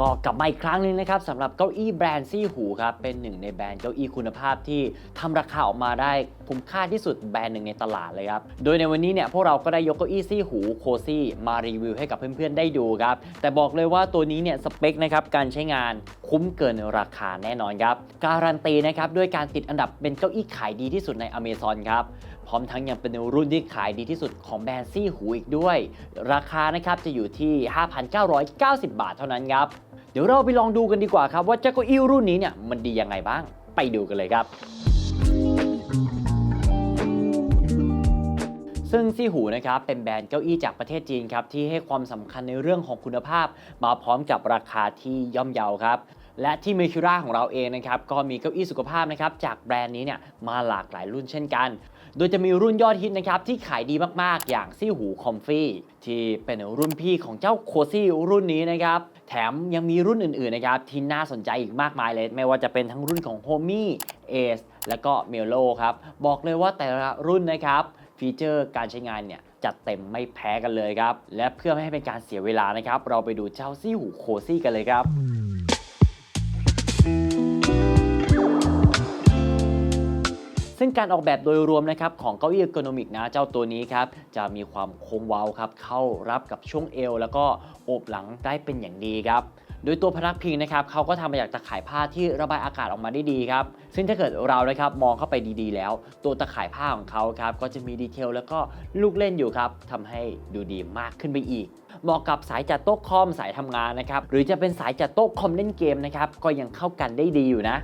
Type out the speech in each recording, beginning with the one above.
ก็กลับมาอีกครั้งหนึงนะครับสำหรับเก้าอี้แบรนด์ซี่หูครับเป็นหนึ่งในแบรนด์เก้าอี้คุณภาพที่ทำราคาออกมาได้คุ้มค่าที่สุดแบรนด์หนึ่งในตลาดเลยครับโดยในวันนี้เนี่ยพวกเราก็ได้ยกเก้าอี้ซี่หูโคซี่มารีวิวให้กับเพื่อนๆได้ดูครับแต่บอกเลยว่าตัวนี้เนี่ยสเปคนะครับการใช้งานคุ้มเกินราคาแน่นอนครับการันตีนะครับด้วยการติดอันดับเป็นเก้าอี้ขายดีที่สุดในอเมซอนครับพร้อมทั้งยังเป็นรุ่นที่ขายดีที่สุดของแบรนด์ซี่หูอีกด้วย ราคานะครับจะอยู่ที่ 5,990 บาทเท่านั้นครับ เดี๋ยวเราไปลองดูกันดีกว่าครับว่าเจ้าเก้าอี้รุ่นนี้เนี่ยมันดียังไงบ้าง ไปดูกันเลยครับซึ่งซี่หูนะครับเป็นแบรนด์เก้าอี้จากประเทศจีนครับที่ให้ความสำคัญในเรื่องของคุณภาพ มาพร้อมกับราคาที่ย่อมเยาครับ และที่ m e r c u r a ของเราเองนะครับก็มีเก้าอี้สุขภาพนะครับจากแบรนด์นี้เนี่ยมาหลากหลายรุ่นเช่นกัน โดยจะมีรุ่นยอดฮิตนะครับที่ขายดีมากๆ อย่างซี่หูคอมฟี่ที่เป็นรุ่นพี่ของเจ้าโคซี่รุ่นนี้นะครับแถมยังมีรุ่นอื่นๆนะครับที่น่าสนใจอีกมากมายเลย ไม่ว่าจะเป็นทั้งรุ่นของ h o m i Ace แล้วก็ m e l o ครับบอกเลยว่าแต่ละรุ่นนะครับฟีเจอร์การใช้งานเนี่ยจัดเต็มไม่แพ้กันเลยครับ และเพื่อไม่ให้เป็นการเสียเวลานะครับ เราไปดูเจ้าซี่หูโคซี่กันเลยครับ ซึ่งการออกแบบโดยรวมนะครับของเก้าอี้เอร์โกนอมิกนะเจ้าตัวนี้ครับจะมีความโค้งเว้าครับเข้ารับกับช่วงเอว แล้วก็โอบหลังได้เป็นอย่างดีครับโดยตัวพนักพิงนะครับเขาก็ทำมาจากตะข่ายผ้าที่ระบายอากาศออกมาได้ดีครับ ซึ่งถ้าเกิดเรานะครับมองเข้าไปดีๆ แล้ว ตัวตะข่ายผ้าของเขาครับก็จะมีดีเทลแล้วก็ลูกเล่นอยู่ครับทำให้ดูดีมากขึ้นไปอีกเหมาะกับสายจัดโต๊ะคอมสายทำงานนะครับหรือจะเป็นสายจัดโต๊ะคอมเล่นเกมนะครับก็ยังเข้ากันได้ดีอยู่นะ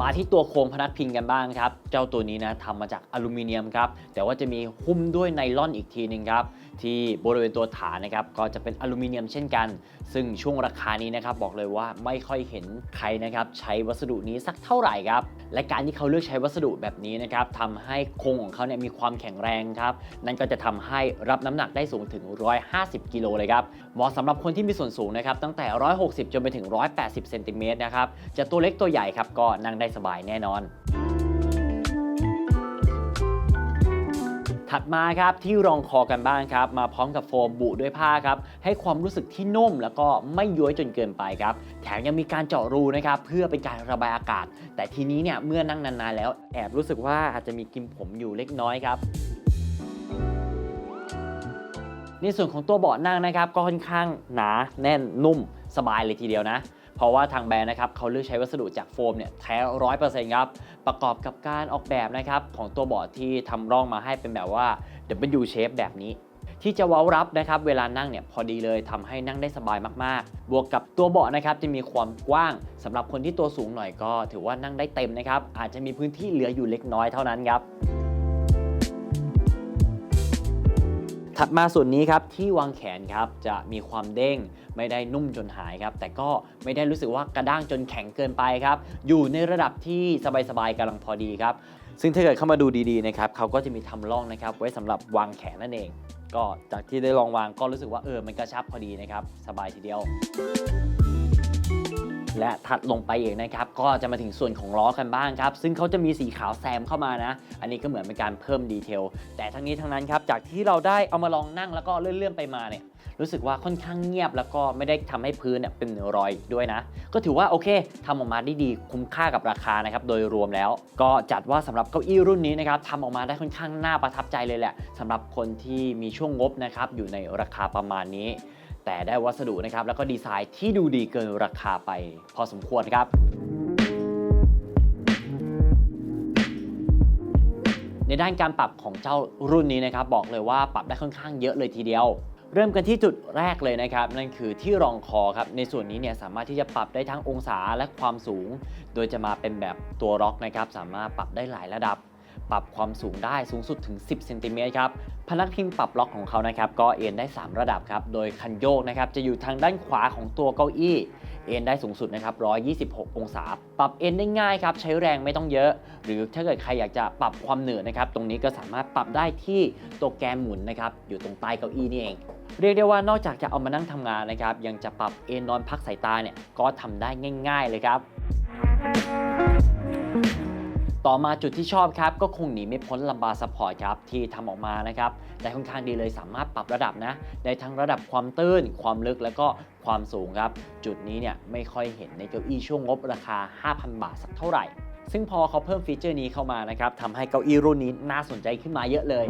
มาที่ตัวโครงพนักพิงกันบ้างครับ เจ้าตัวนี้นะทำมาจากอลูมิเนียมครับ แต่ว่าจะมีหุ้มด้วยไนลอนอีกทีหนึ่งครับ ที่บริเวณตัวฐานนะครับ ก็จะเป็นอลูมิเนียมเช่นกัน ซึ่งช่วงราคานี้นะครับ บอกเลยว่าไม่ค่อยเห็นใครนะครับ ใช้วัสดุนี้สักเท่าไหร่ครับ และการที่เขาเลือกใช้วัสดุแบบนี้นะครับทำให้โครงของเขาเนี่ยมีความแข็งแรงครับ นั่นก็จะทำให้รับน้ำหนักได้สูงถึง 150 กิโลเลยครับ เหมาะสำหรับคนที่มีส่วนสูงนะครับ ตั้งแต่ 160 จนไปถึง 180 เซนติเมตรนะครับ จะตัวเล็กตัวใหญ่ครับ ก็นั่งได้สบายแน่นอน ถัดมาครับที่รองคอกันบ้างครับ มาพร้อมกับโฟมบุด้วยผ้าครับ ให้ความรู้สึกที่นุ่มแล้วก็ไม่ย้วยจนเกินไปครับ แถมยังมีการเจาะรูนะครับเพื่อเป็นการระบายอากาศ แต่ทีนี้เนี่ยเมื่อนั่งนานๆแล้วแอบรู้สึกว่าอาจจะมีกลินผมอยู่เล็กน้อยครับในส่วนของตัวเบาะนั่งนะครับก็ค่อนข้างหนาแน่นนุ่มสบายเลยทีเดียวนะ เพราะว่าทางแบรนด์นะครับเขาเลือกใช้วัสดุจากโฟมเนี่ยแท้ร้อยเปอร์เซ็นต์ครับ ประกอบกับการออกแบบนะครับของตัวเบาะที่ทำร่องมาให้เป็นแบบว่า W shape แบบนี้ ที่จะเว้ารับนะครับ เวลานั่งเนี่ยพอดีเลยทำให้นั่งได้สบายมากๆ บวกกับตัวเบาะนะครับจะมีความกว้างสำหรับคนที่ตัวสูงหน่อยก็ ถือว่านั่งได้เต็มนะครับอาจจะมีพื้นที่เหลืออยู่เล็กน้อยเท่านั้นครับ ถัดมาส่วนนี้ครับที่วางแขนครับจะมีความเด้งไม่ได้นุ่มจนหายครับแต่ก็ไม่ได้รู้สึกว่ากระด้างจนแข็งเกินไปครับอยู่ในระดับที่สบายๆกำลังพอดีครับซึ่งถ้าเกิดเข้ามาดูดีๆนะครับเขาก็จะมีทำร่องนะครับไว้สำหรับวางแขนนั่นเอง ก็จากที่ได้ลองวางก็รู้สึกว่าเออมันกระชับพอดีนะครับสบายทีเดียว และถัดลงไปเอีกนะครับ ก็จะมาถึงส่วนของล้อกันบ้างครับ ซึ่งเขาจะมีสีขาวแซมเข้ามานะ อันนี้ก็เหมือนเป็นการเพิ่มดีเทล แต่ทั้งนี้ทั้งนั้นครับ จากที่เราได้เอามาลองนั่งแล้วก็เลื่อนๆไปมาเนี่ย รู้สึกว่าค่อนข้างเงียบแล้วก็ไม่ได้ทำให้พื้นเนี่ยเป็นรอยด้วยนะ ก็ถือว่าโอเคทำออกมาได้ดีคุ้มค่ากับราคานะครับ โดยรวมแล้ว ก็จัดว่าสำหรับเก้าอี้รุ่นนี้นะครับทำออกมาได้ค่อนข้างน่าประทับใจเลยแหละสำหรับคนที่มีช่วงงบนะครับอยู่ในราคาประมาณนี้ แต่ได้วัสดุนะครับแล้วก็ดีไซน์ที่ดูดีเกินราคาไป พอสมควรครับในด้านการปรับของเจ้ารุ่นนี้นะครับบอกเลยว่าปรับได้ค่อนข้างเยอะเลยทีเดียว เริ่มกันที่จุดแรกเลยนะครับ นั่นคือที่รองคอครับในส่วนนี้เนี่ยสามารถที่จะปรับได้ทั้งองศาและความสูง โดยจะมาเป็นแบบตัวล็อกนะครับ สามารถปรับได้หลายระดับ ปรับความสูงได้สูงสุดถึง 10 เซนติเมตรครับ พนักพิงปรับล็อกของเขานะครับก็เอ็นได้ 3 ระดับครับ โดยคันโยกนะครับจะอยู่ทางด้านขวาของตัวเก้าอี้เเอนได้สูงสุดนะครับ 126 องศา ปรับเอ็นได้ง่ายครับ ใช้แรงไม่ต้องเยอะ หรือถ้าเกิดใครอยากจะปรับความเหนืดนะครับ ตรงนี้ก็สามารถปรับได้ที่ตัวแกนหมุนนะครับ อยู่ตรงใต้เก้าอี้นี่เองเรียกได้ว่านอกจากจะเอามานั่งทำงานนะครับ ยังจะปรับเอนนอนพักสายตาเนี่ยก็ทำได้ง่าย ๆ เลยครับ ต่อมาจุดที่ชอบครับ ก็คงหนีไม่พ้นลำบาร์ซัพพอร์ตครับ ที่ทำออกมานะครับได้ค่อนข้างดีเลยสามารถปรับระดับนะ ได้ทั้งระดับความตื้น ความลึกแล้วก็ความสูงครับ จุดนี้เนี่ยไม่ค่อยเห็นในเก้าอี้ช่วงงบราคา 5,000 บาทสักเท่าไหร่ ซึ่งพอเขาเพิ่มฟีเจอร์นี้เข้ามานะครับทำให้เก้าอี้รุ่นนี้น่าสนใจขึ้นมาเยอะเลย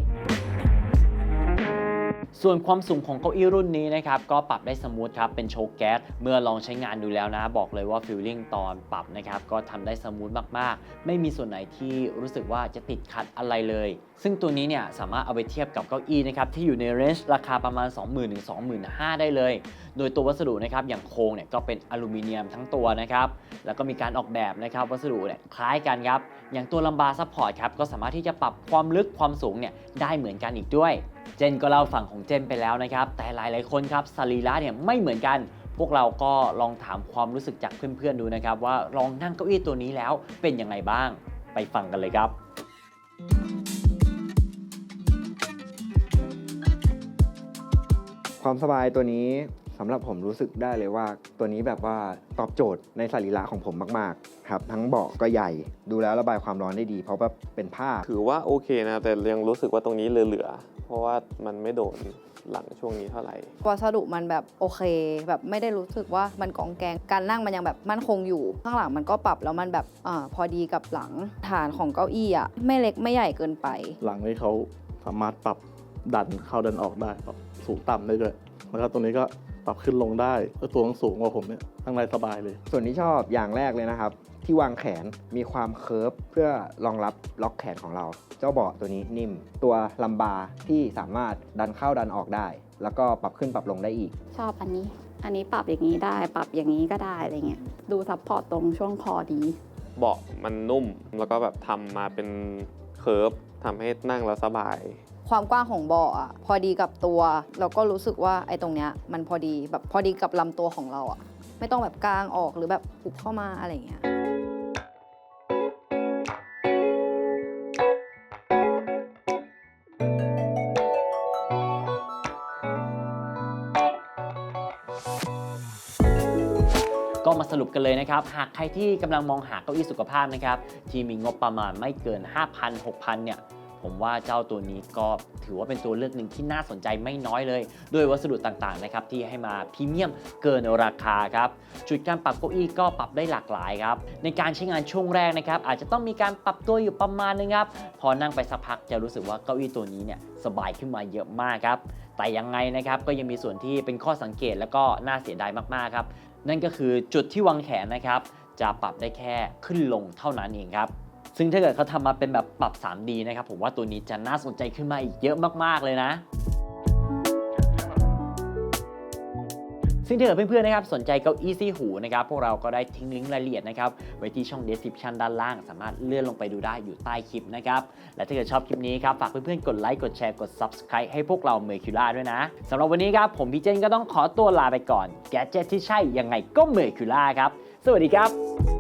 ส่วนความสูงของเก้าอี้รุ่นนี้นะครับ ก็ปรับได้สมูทครับ เป็นโชคแก๊ส เมื่อลองใช้งานดูแล้วนะ บอกเลยว่าฟิลลิ่งตอนปรับนะครับ ก็ทำได้สมูทมาก ๆ ไม่มีส่วนไหนที่รู้สึกว่าจะติดขัดอะไรเลย ซึ่งตัวนี้เนี่ยสามารถเอาไปเทียบกับเก้าอี้นะครับที่อยู่ในเรนจ์ราคาประมาณ 20,000ถึง25,000ได้เลย โดยตัววัสดุนะครับอย่างโครงเนี่ยก็เป็นอลูมิเนียมทั้งตัวนะครับแล้วก็มีการออกแบบนะครับวัสดุเนี่ยคล้ายกันครับอย่างตัวลัมบาร์ซัพพอร์ตครับก็สามารถที่จะปรับความลึกความสูงเนี่ยได้เหมือนกันอีกด้วย เจนก็เล่าฝั่งของเจนไปแล้วนะครับ แต่หลายๆคนครับสรีระเนี่ยไม่เหมือนกัน พวกเราก็ลองถามความรู้สึกจากเพื่อนๆดูนะครับ ว่าลองนั่งเก้าอี้ตัวนี้แล้วเป็นยังไงบ้างไปฟังกันเลยครับความสบายตัวนี้ สำหรับผมรู้สึกได้เลยว่า ตัวนี้แบบว่าตอบโจทย์ในสรีระของผมมากๆครับทั้งเบาะก็ใหญ่ ดูแล้วระบายความร้อนได้ดี เพราะว่าเป็นผ้า ถือว่าโอเคนะแต่ยังรู้สึกว่าตรงนี้เหลือๆเพราะว่ามันไม่โดนหลังช่วงนี้เท่าไหร่ วัสดุมันแบบโอเคแบบไม่ได้รู้สึกว่ามันกองแกงการนั่งมันยังแบบมั่นคงอยู่ ข้างหลังมันก็ปรับแล้วมันแบบอาพอดีกับหลังฐานของเก้าอี้อะไม่เล็กไม่ใหญ่เกินไป หลังนี้เขาสามารถปรับดันเข้าดันออกได้ปรับสูงต่ำได้ด้วยแล้วก็ตรงนี้ก็ป รับขึ้นลงได้แล้วตัวสูงกว่าผมเนี่ยข้างในสบายเลย ส่วนที่ชอบอย่างแรกเลยนะครับ ที่วางแขนมีความเคิร์ฟเพื่อรองรับล็อกแขนของเรา เจ้าเบาะตัวนี้นิ่ม ตัวลัมบาร์ที่สามารถดันเข้าดันออกได้ แล้วก็ปรับขึ้นปรับลงได้อีก ชอบอันนี้ อันนี้ปรับอย่างนี้ได้ ปรับอย่างนี้ก็ได้อะไรเงี้ยดูซัพพอร์ตตรงช่วงคอดีเบาะมันนุ่มแล้วก็แบบทำมาเป็นเคิร์ฟทำให้นั่งแล้วสบาย ความกว้างของเบาะอะพอดีกับตัวเราก็รู้สึกว่าไอ้ตรงเนี้ยมันพอดีแบบพอดีกับลำตัวของเราอะไม่ต้องแบบกางออกหรือแบบปุบเข้ามาอะไรอย่างเงี้ยก็มาสรุปกันเลยนะครับ หากใครที่กำลังมองหาเก้าอี้สุขภาพนะครับ ที่มีงบประมาณไม่เกิน 5,000 6,000 เนี่ย ผมว่าเจ้าตัวนี้ก็ถือว่าเป็นตัวเลือกหนึ่งที่น่าสนใจไม่น้อยเลย ด้วยวัสดุต่างๆนะครับที่ให้มาพรีเมียมเกินราคาครับจุดการปรับเก้าอี้ก็ปรับได้หลากหลายครับในการใช้งานช่วงแรกนะครับอาจจะต้องมีการปรับตัวอยู่ประมาณนึงครับพอนั่งไปสักพักจะรู้สึกว่าเก้าอี้ตัวนี้เนี่ยสบายขึ้นมาเยอะมากครับแต่ยังไงนะครับก็ยังมีส่วนที่เป็นข้อสังเกตแล้วก็น่าเสียดายมากๆครับนั่นก็คือจุดที่วางแขนนะครับจะปรับได้แค่ขึ้นลงเท่านั้นเองครับ ซึ่งถ้าเกิดเขาทำมาเป็นแบบปรับ 3D นะครับผมว่าตัวนี้จะน่าสนใจขึ้นมาอีกเยอะมากๆเลยนะซึ่งถ้าเกิดเพื่อนๆนะครับสนใจเก้าอี้ซี่หูนะครับพวกเราก็ได้ทิ้งลิงก์รายละเอียดนะครับไว้ที่ช่อง description ด้านล่าง สามารถเลื่อนลงไปดูได้อยู่ใต้คลิปนะครับและถ้าเกิดชอบคลิปนี้ครับฝากเพื่อนๆกดไลค์กดแชร์กด subscribe ให้พวกเราเมอร์คิวล่าด้วยนะสำหรับวันนี้ครับผมพี่เจนก็ต้องขอตัวลาไปก่อนแกเจ็ตที่ใช่ยังไงก็เมอร์คิวล่าครับสวัสดีครับ